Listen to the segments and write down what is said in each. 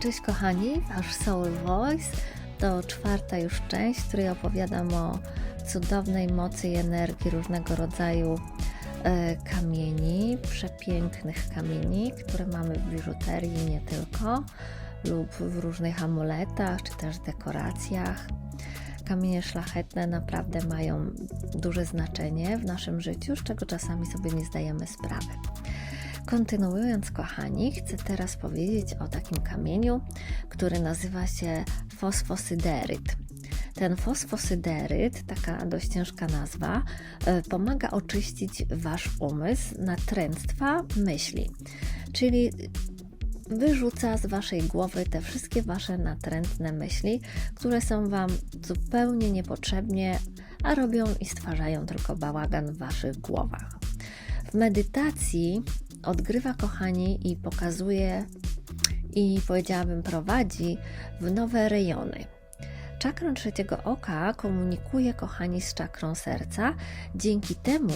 Cześć kochani, Wasz Soul Voice to czwarta już część, w której opowiadam o cudownej mocy i energii różnego rodzaju e, kamieni, przepięknych kamieni, które mamy w biżuterii nie tylko, lub w różnych amuletach, czy też dekoracjach. Kamienie szlachetne naprawdę mają duże znaczenie w naszym życiu, z czego czasami sobie nie zdajemy sprawy. Kontynuując, kochani, chcę teraz powiedzieć o takim kamieniu, który nazywa się fosfosyderyt. Ten fosfosyderyt, taka dość ciężka nazwa, e, pomaga oczyścić Wasz umysł natręctwa myśli, czyli wyrzuca z Waszej głowy te wszystkie Wasze natrętne myśli, które są Wam zupełnie niepotrzebnie, a robią i stwarzają tylko bałagan w Waszych głowach. W medytacji odgrywa, kochani, i pokazuje, i powiedziałabym, prowadzi w nowe rejony. Czakrą trzeciego oka komunikuje, kochani, z czakrą serca. Dzięki temu,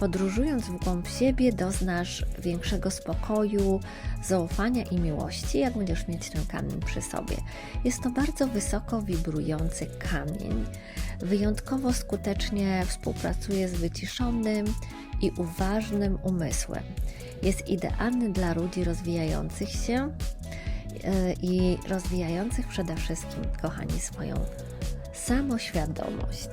podróżując w głąb siebie, doznasz większego spokoju, zaufania i miłości, jak będziesz mieć ten kamień przy sobie. Jest to bardzo wysoko wibrujący kamień. Wyjątkowo skutecznie współpracuje z wyciszonym i uważnym umysłem. Jest idealny dla ludzi rozwijających się e, i rozwijających przede wszystkim, kochani, swoją samoświadomość.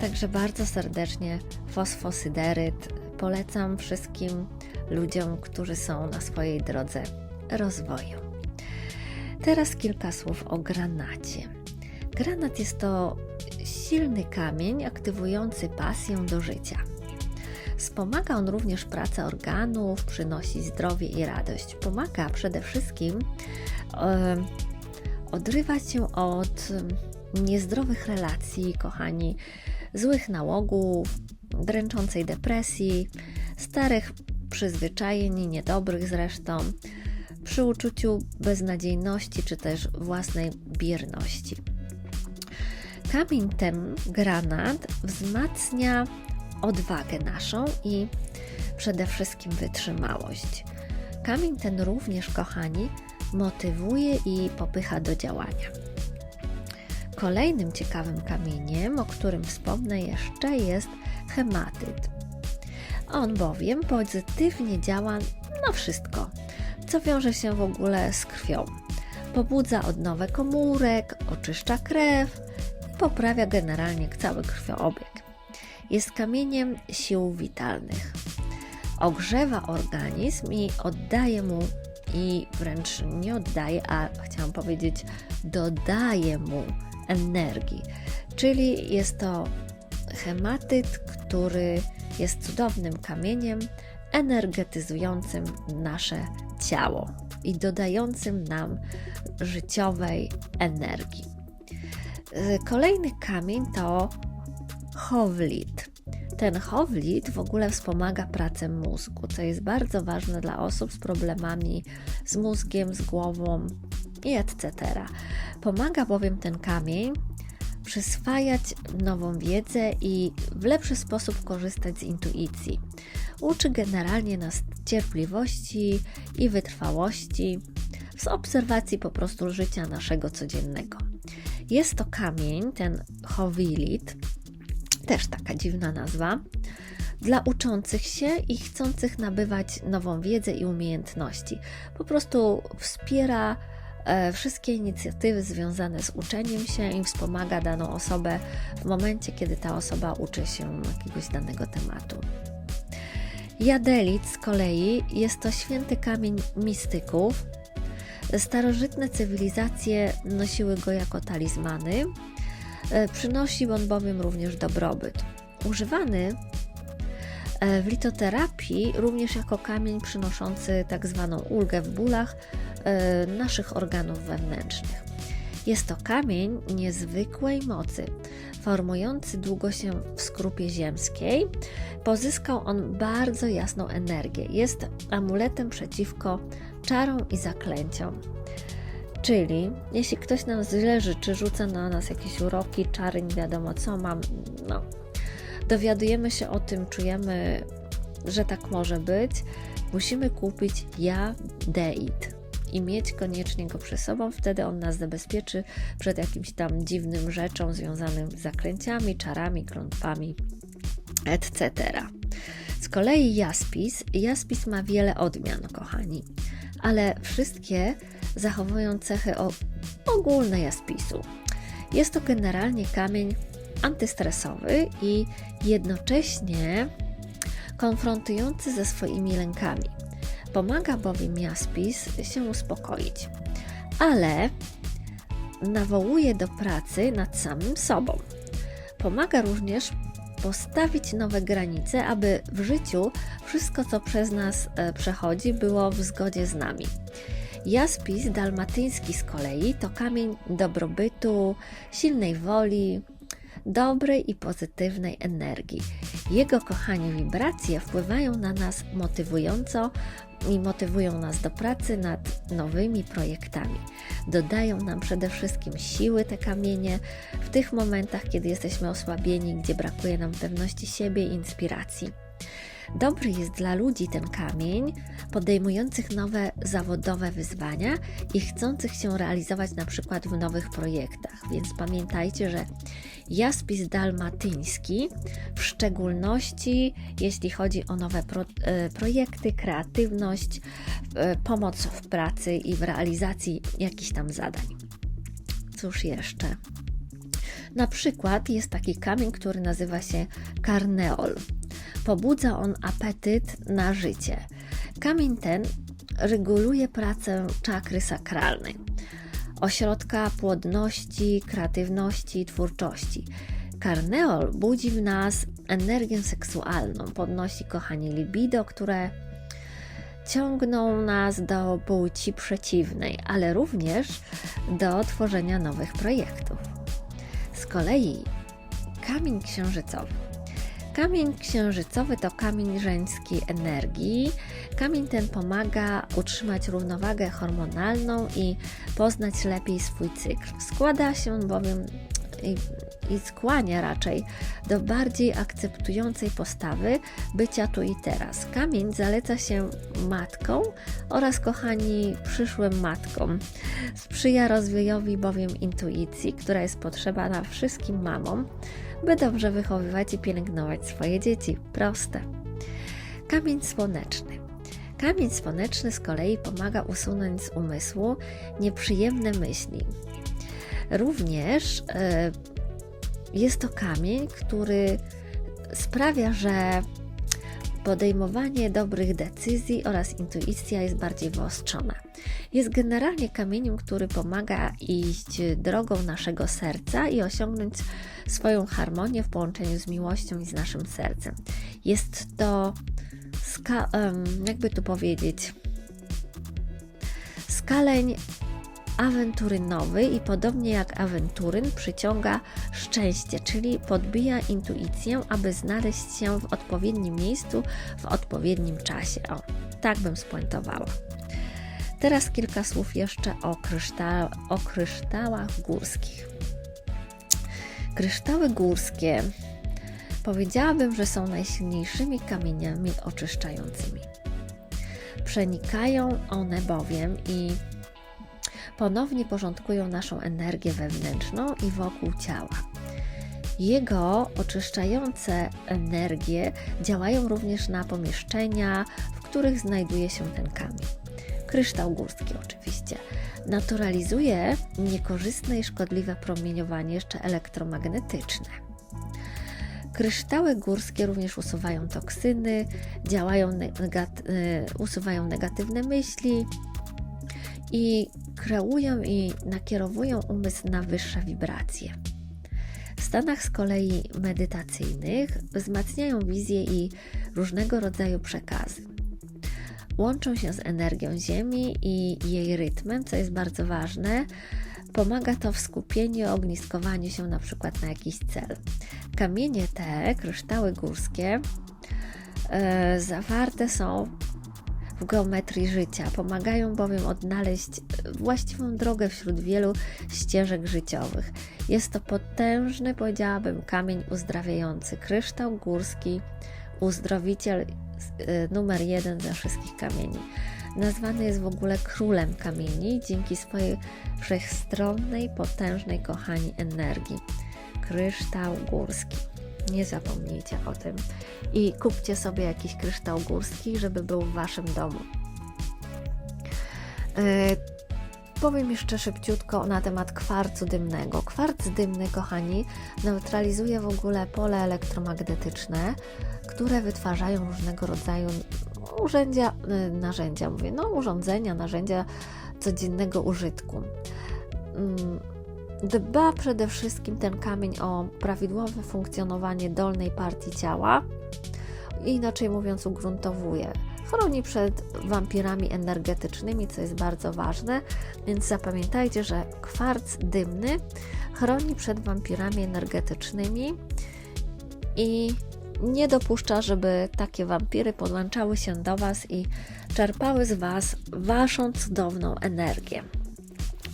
Także bardzo serdecznie fosfosyderyt polecam wszystkim ludziom, którzy są na swojej drodze rozwoju. Teraz kilka słów o granacie. Granat jest to silny kamień aktywujący pasję do życia. Wspomaga on również pracę organów, przynosi zdrowie i radość. Pomaga przede wszystkim e, odrywać się od niezdrowych relacji, kochani, złych nałogów, dręczącej depresji, starych przyzwyczajeń, niedobrych zresztą, przy uczuciu beznadziejności czy też własnej bierności. Kamień ten, granat, wzmacnia odwagę naszą i przede wszystkim wytrzymałość. Kamień ten również, kochani, motywuje i popycha do działania. Kolejnym ciekawym kamieniem, o którym wspomnę jeszcze, jest hematyt. On bowiem pozytywnie działa na wszystko, co wiąże się w ogóle z krwią. Pobudza odnowę komórek, oczyszcza krew i poprawia generalnie cały krwioobieg. Jest kamieniem sił witalnych. Ogrzewa organizm i oddaje mu, i wręcz nie oddaje, a chciałam powiedzieć, dodaje mu energii. Czyli jest to hematyt, który jest cudownym kamieniem energetyzującym nasze ciało i dodającym nam życiowej energii. Kolejny kamień to Howlit. Ten Howlit w ogóle wspomaga pracę mózgu, co jest bardzo ważne dla osób z problemami z mózgiem, z głową i etc. Pomaga bowiem ten kamień przyswajać nową wiedzę i w lepszy sposób korzystać z intuicji. Uczy generalnie nas cierpliwości i wytrwałości z obserwacji po prostu życia naszego codziennego. Jest to kamień, ten Howilit, też taka dziwna nazwa, dla uczących się i chcących nabywać nową wiedzę i umiejętności. Po prostu wspiera wszystkie inicjatywy związane z uczeniem się i wspomaga daną osobę w momencie, kiedy ta osoba uczy się jakiegoś danego tematu. Jadelit z kolei jest to święty kamień mistyków. Starożytne cywilizacje nosiły go jako talizmany. E, przynosi on bowiem również dobrobyt. Używany e, w litoterapii również jako kamień przynoszący tak zwaną ulgę w bólach e, naszych organów wewnętrznych. Jest to kamień niezwykłej mocy, formujący długo się w skrupie ziemskiej. Pozyskał on bardzo jasną energię. Jest amuletem przeciwko czarom i zaklęciom. Czyli jeśli ktoś nam źle życzy, rzuca na nas jakieś uroki, czary, nie wiadomo co mam, no, dowiadujemy się o tym, czujemy, że tak może być, musimy kupić ja deit. I mieć koniecznie go przy sobą, wtedy on nas zabezpieczy przed jakimś tam dziwnym rzeczą związanym z zaklęciami, czarami, klątwami, etc. Z kolei jaspis, jaspis ma wiele odmian, kochani, ale wszystkie zachowują cechy ogólne jaspisu. Jest to generalnie kamień antystresowy i jednocześnie konfrontujący ze swoimi lękami. Pomaga bowiem jaspis się uspokoić, ale nawołuje do pracy nad samym sobą. Pomaga również postawić nowe granice, aby w życiu wszystko, co przez nas e, przechodzi, było w zgodzie z nami. Jaspis dalmatyński z kolei to kamień dobrobytu, silnej woli, dobrej i pozytywnej energii. Jego kochanie wibracje wpływają na nas motywująco i motywują nas do pracy nad nowymi projektami. Dodają nam przede wszystkim siły te kamienie w tych momentach, kiedy jesteśmy osłabieni, gdzie brakuje nam pewności siebie i inspiracji. Dobry jest dla ludzi ten kamień, podejmujących nowe zawodowe wyzwania i chcących się realizować na przykład w nowych projektach. Więc pamiętajcie, że jaspis dalmatyński, w szczególności jeśli chodzi o nowe pro, e, projekty, kreatywność, e, pomoc w pracy i w realizacji jakichś tam zadań. Cóż jeszcze? Na przykład jest taki kamień, który nazywa się karneol. Pobudza on apetyt na życie. Kamień ten reguluje pracę czakry sakralnej, ośrodka płodności, kreatywności i twórczości. Karneol budzi w nas energię seksualną, podnosi kochanie libido, które ciągną nas do płci przeciwnej, ale również do tworzenia nowych projektów. Z kolei kamień księżycowy Kamień księżycowy to kamień żeńskiej energii. Kamień ten pomaga utrzymać równowagę hormonalną i poznać lepiej swój cykl. Składa się bowiem i, i skłania raczej do bardziej akceptującej postawy bycia tu i teraz. Kamień zaleca się matką oraz, kochani, przyszłym matkom. Sprzyja rozwojowi bowiem intuicji, która jest potrzebna wszystkim mamom by dobrze wychowywać i pielęgnować swoje dzieci. Proste. Kamień słoneczny. Kamień słoneczny z kolei pomaga usunąć z umysłu nieprzyjemne myśli. Również e, jest to kamień, który sprawia, że podejmowanie dobrych decyzji oraz intuicja jest bardziej wyostrzona. Jest generalnie kamieniem, który pomaga iść drogą naszego serca i osiągnąć swoją harmonię w połączeniu z miłością i z naszym sercem. Jest to, jakby tu powiedzieć, skaleń awenturynowy i podobnie jak awenturyn przyciąga szczęście, czyli podbija intuicję, aby znaleźć się w odpowiednim miejscu w odpowiednim czasie. O, tak bym spuentowała. Teraz kilka słów jeszcze o, kryszta o kryształach górskich. Kryształy górskie powiedziałabym, że są najsilniejszymi kamieniami oczyszczającymi. Przenikają one bowiem i ponownie porządkują naszą energię wewnętrzną i wokół ciała. Jego oczyszczające energie działają również na pomieszczenia, w których znajduje się ten kamień. Kryształ górski oczywiście naturalizuje niekorzystne i szkodliwe promieniowanie jeszcze elektromagnetyczne. Kryształy górskie również usuwają toksyny, działają negat- y, usuwają negatywne myśli, i kreują i nakierowują umysł na wyższe wibracje. W stanach z kolei medytacyjnych wzmacniają wizję i różnego rodzaju przekazy. Łączą się z energią Ziemi i jej rytmem, co jest bardzo ważne. Pomaga to w skupieniu, ogniskowaniu się na przykład na jakiś cel. Kamienie te, kryształy górskie, e, zawarte są w geometrii życia. Pomagają bowiem odnaleźć właściwą drogę wśród wielu ścieżek życiowych. Jest to potężny, powiedziałabym, kamień uzdrawiający, kryształ górski, uzdrowiciel y, numer jeden ze wszystkich kamieni. Nazwany jest w ogóle królem kamieni dzięki swojej wszechstronnej, potężnej, kochani energii. Kryształ górski. Nie zapomnijcie o tym. I kupcie sobie jakiś kryształ górski, żeby był w waszym domu. Yy, Powiem jeszcze szybciutko na temat kwarcu dymnego. Kwarc dymny, kochani, neutralizuje w ogóle pole elektromagnetyczne, które wytwarzają różnego rodzaju urzędzia, y, narzędzia, mówię, no urządzenia, narzędzia codziennego użytku. Dba przede wszystkim ten kamień o prawidłowe funkcjonowanie dolnej partii ciała, inaczej mówiąc, ugruntowuje chroni przed wampirami energetycznymi, co jest bardzo ważne, więc zapamiętajcie, że kwarc dymny chroni przed wampirami energetycznymi i nie dopuszcza, żeby takie wampiry podłączały się do Was i czerpały z Was Waszą cudowną energię.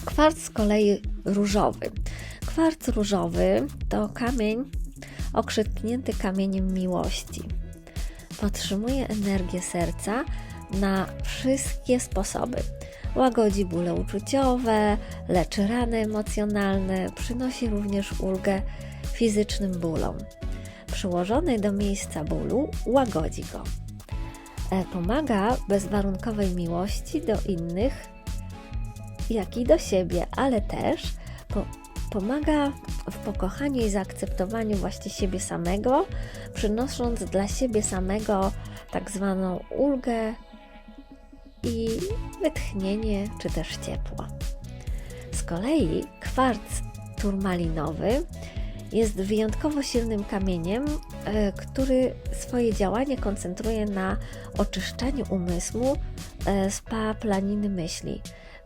Kwarc z kolei różowy. Kwarc różowy to kamień okrzypnięty kamieniem miłości podtrzymuje energię serca na wszystkie sposoby. Łagodzi bóle uczuciowe, leczy rany emocjonalne, przynosi również ulgę fizycznym bólom. Przyłożony do miejsca bólu łagodzi go. E, pomaga bezwarunkowej miłości do innych, jak i do siebie, ale też po Pomaga w pokochaniu i zaakceptowaniu właśnie siebie samego, przynosząc dla siebie samego tak zwaną ulgę i wytchnienie czy też ciepło. Z kolei kwarc turmalinowy jest wyjątkowo silnym kamieniem, e, który swoje działanie koncentruje na oczyszczaniu umysłu e, z planiny myśli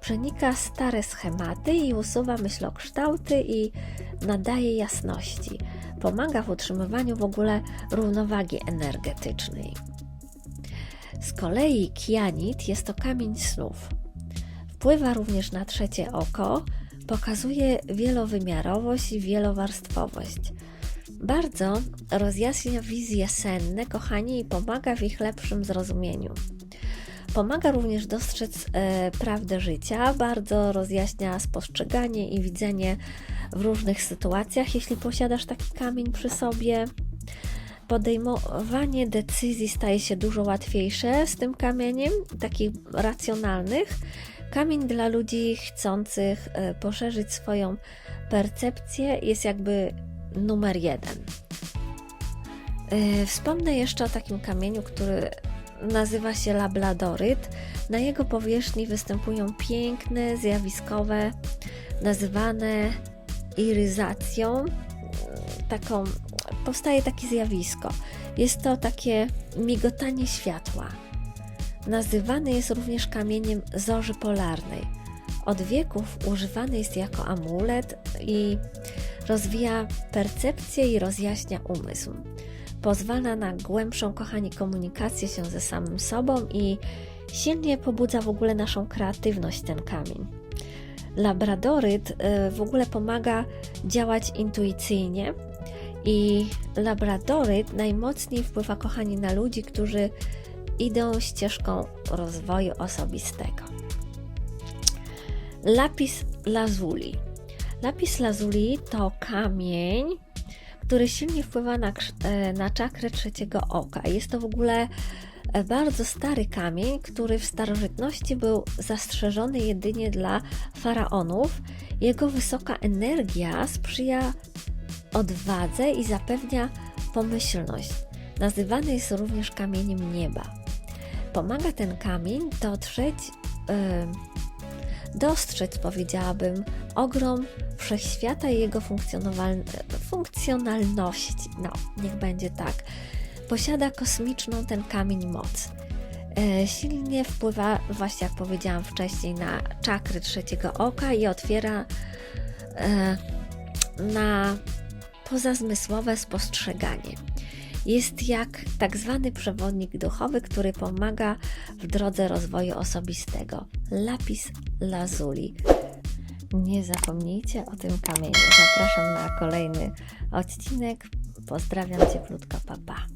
przenika stare schematy i usuwa myślokształty i nadaje jasności. Pomaga w utrzymywaniu w ogóle równowagi energetycznej. Z kolei kianit jest to kamień snów. Wpływa również na trzecie oko, pokazuje wielowymiarowość i wielowarstwowość. Bardzo rozjaśnia wizje senne, kochani, i pomaga w ich lepszym zrozumieniu. Pomaga również dostrzec e, prawdę życia, bardzo rozjaśnia spostrzeganie i widzenie w różnych sytuacjach, jeśli posiadasz taki kamień przy sobie. Podejmowanie decyzji staje się dużo łatwiejsze z tym kamieniem, takich racjonalnych. Kamień dla ludzi chcących e, poszerzyć swoją percepcję jest jakby numer jeden. E, wspomnę jeszcze o takim kamieniu, który nazywa się labladoryt. Na jego powierzchni występują piękne, zjawiskowe, nazywane iryzacją. Taką, powstaje takie zjawisko. Jest to takie migotanie światła. Nazywany jest również kamieniem zorzy polarnej. Od wieków używany jest jako amulet i rozwija percepcję i rozjaśnia umysł pozwala na głębszą, kochani, komunikację się ze samym sobą i silnie pobudza w ogóle naszą kreatywność ten kamień. Labradoryt y, w ogóle pomaga działać intuicyjnie i labradoryt najmocniej wpływa, kochani, na ludzi, którzy idą ścieżką rozwoju osobistego. Lapis lazuli. Lapis lazuli to kamień, który silnie wpływa na, e, na czakrę trzeciego oka. Jest to w ogóle e, bardzo stary kamień, który w starożytności był zastrzeżony jedynie dla faraonów. Jego wysoka energia sprzyja odwadze i zapewnia pomyślność. Nazywany jest również kamieniem nieba. Pomaga ten kamień dotrzeć, yy, dostrzec, powiedziałabym, ogrom wszechświata i jego funkcjonalności. No, niech będzie tak. Posiada kosmiczną ten kamień moc. E, silnie wpływa, właśnie jak powiedziałam wcześniej, na czakry trzeciego oka i otwiera e, na pozazmysłowe spostrzeganie. Jest jak tak zwany przewodnik duchowy, który pomaga w drodze rozwoju osobistego. Lapis lazuli. Nie zapomnijcie o tym kamieniu. Zapraszam na kolejny odcinek. Pozdrawiam Cię, papa. Pa.